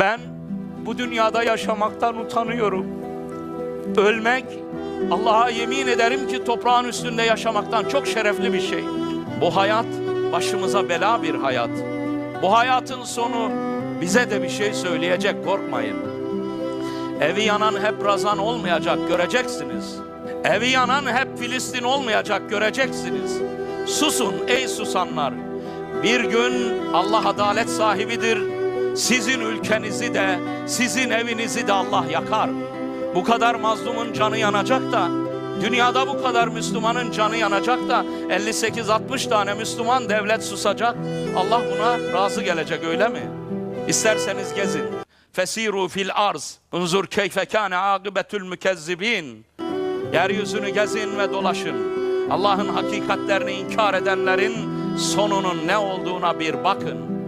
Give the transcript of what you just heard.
Ben bu dünyada yaşamaktan utanıyorum. Ölmek, Allah'a yemin ederim ki toprağın üstünde yaşamaktan çok şerefli bir şey. Bu hayat başımıza bela bir hayat. Bu hayatın sonu bize de bir şey söyleyecek korkmayın. Evi yanan hep Razan olmayacak göreceksiniz. Evi yanan hep Filistin olmayacak göreceksiniz. Susun ey susanlar. Bir gün Allah adalet sahibidir. Sizin ülkenizi de, sizin evinizi de Allah yakar. Bu kadar mazlumun canı yanacak da, dünyada bu kadar Müslümanın canı yanacak da 58-60 tane Müslüman devlet susacak. Allah buna razı gelecek öyle mi? İsterseniz gezin. Fesiru fil arz. Unzur keyfe kâne âgıbetül mükezzibin. Yeryüzünü gezin ve dolaşın. Allah'ın hakikatlerini inkar edenlerin sonunun ne olduğuna bir bakın.